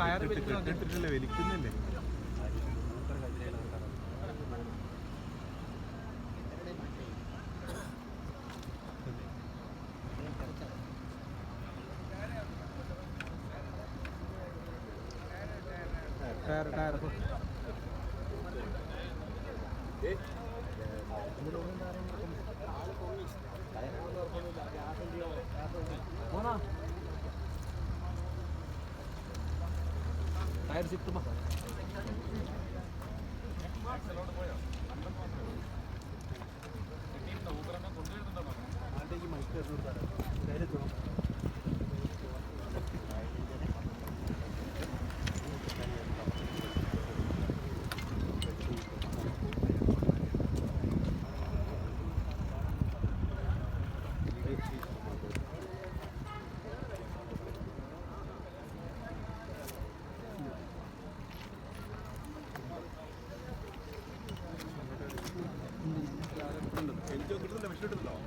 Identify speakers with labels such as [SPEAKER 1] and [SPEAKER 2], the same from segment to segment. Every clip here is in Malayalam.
[SPEAKER 1] വലിക്കുന്നത്
[SPEAKER 2] ഇട്ടിട്ടില്ല വലിക്കുന്നില്ലേ?
[SPEAKER 1] ടയർ ടയർ ടയർ ചുറ്റുമോ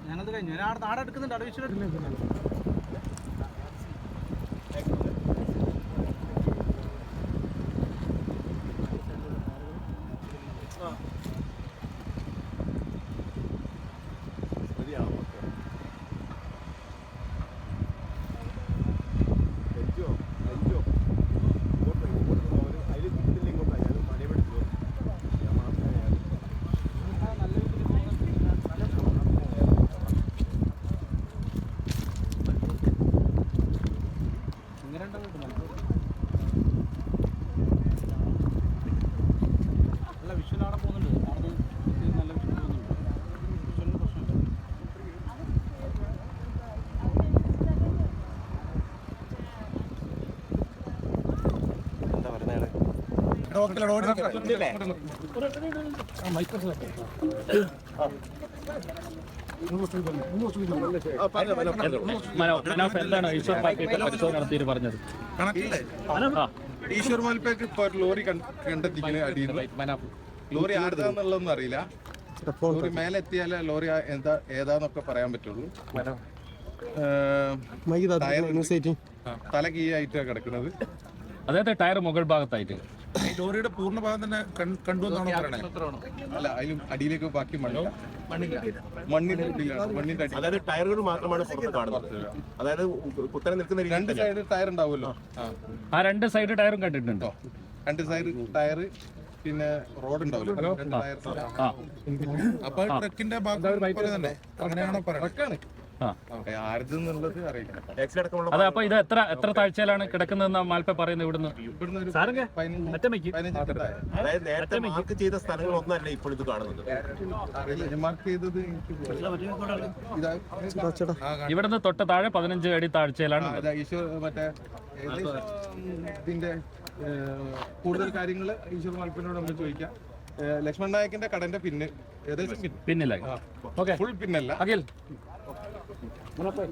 [SPEAKER 1] ഞങ്ങളത് കഴിഞ്ഞു. ഞാൻ ആടെ എടുക്കുന്നുണ്ട്. അവിടെ
[SPEAKER 3] മനോഫ് എന്താണ് ഈശ്വർ പാർട്ടിയൊക്കെ പരിശോധന നടത്തിയിട്ട് പറഞ്ഞത്
[SPEAKER 2] കണക്കില്ലേ?
[SPEAKER 3] ആ.
[SPEAKER 2] ഈശ്വർ മാൽപ്പേക്ക് ഇപ്പൊ ഒരു ലോറി അടിയിൽ
[SPEAKER 3] മനോഫ്
[SPEAKER 2] ലോറി ആരുതാന്നുള്ളതൊന്നും അറിയില്ല. ലോറി മേലെ എത്തിയാലേ ലോറി എന്താ ഏതാന്നൊക്കെ പറയാൻ പറ്റുള്ളൂ. തല കീ ആയിട്ടാണ് കീയായിട്ടാണ് കിടക്കുന്നത്.
[SPEAKER 3] അതായത് ടയർ മുകൾ ഭാഗത്തായിട്ട്.
[SPEAKER 4] ലോറിയുടെ പൂർണ ഭാഗം തന്നെ കണ്ടു എന്നാണോ പറയണേ?
[SPEAKER 2] അല്ല അതിലും അടിയിലേക്ക് ബാക്കി മണ്ണില്ല. മണ്ണിന്റെ മണ്ണിന്റെ അടി
[SPEAKER 5] അതായത് ടയറുകൾ മാത്രമാണ് പുറത്ത് കാണുന്നത്. അതായത് കുത്തനെ നിൽക്കുന്ന
[SPEAKER 2] രണ്ട് സൈഡ് ടയർ ഉണ്ടാവുമല്ലോ. ആ.
[SPEAKER 3] രണ്ട് സൈഡ് ടയറും കണ്ടിട്ടുണ്ടോ.
[SPEAKER 2] രണ്ട് സൈഡ് ടയർ പിന്നെ റോഡ് ഉണ്ടാവില്ല
[SPEAKER 4] അപ്പൊ ട്രക്കിന്റെ ഭാഗം അങ്ങനെയാണോ പറയണത്
[SPEAKER 2] ട്രക്കാണ്
[SPEAKER 3] ആ
[SPEAKER 2] ആരുതെന്നുള്ളത് അറിയില്ല.
[SPEAKER 3] അതെ അപ്പൊ ഇത് എത്ര എത്ര താഴ്ചയിലാണ് കിടക്കുന്നതെന്ന് മാൽപ്പ പറയുന്നത് ഇവിടുന്ന്?
[SPEAKER 5] അതായത് നേരത്തെ മാർക്ക് ചെയ്ത സ്ഥലങ്ങളൊന്നല്ല ഇപ്പോൾ ഇത് കാണുന്നത്.
[SPEAKER 2] മാർക്ക് ചെയ്തത് എനിക്ക് ഇതാ
[SPEAKER 3] ഇവിടുന്ന് തൊട്ട് താഴെ പതിനഞ്ച് അടി താഴ്ചയിലാണ്
[SPEAKER 2] മറ്റേ ഇതിന്റെ കൂടുതൽ കാര്യങ്ങൾ ഈശ്വർ മാൽപ്പിനോട് നമ്മൾ ചോദിക്കാം. ലക്ഷ്മണ ലക്ഷ്മൺ നായകിന്റെ കടന്റെ പിന്നെ ഏകദേശം
[SPEAKER 3] പിന്നിലായി. ഓക്കെ.
[SPEAKER 2] ഫുൾ പിന്നല്ല.
[SPEAKER 3] അഖിൽ. Bueno, pues,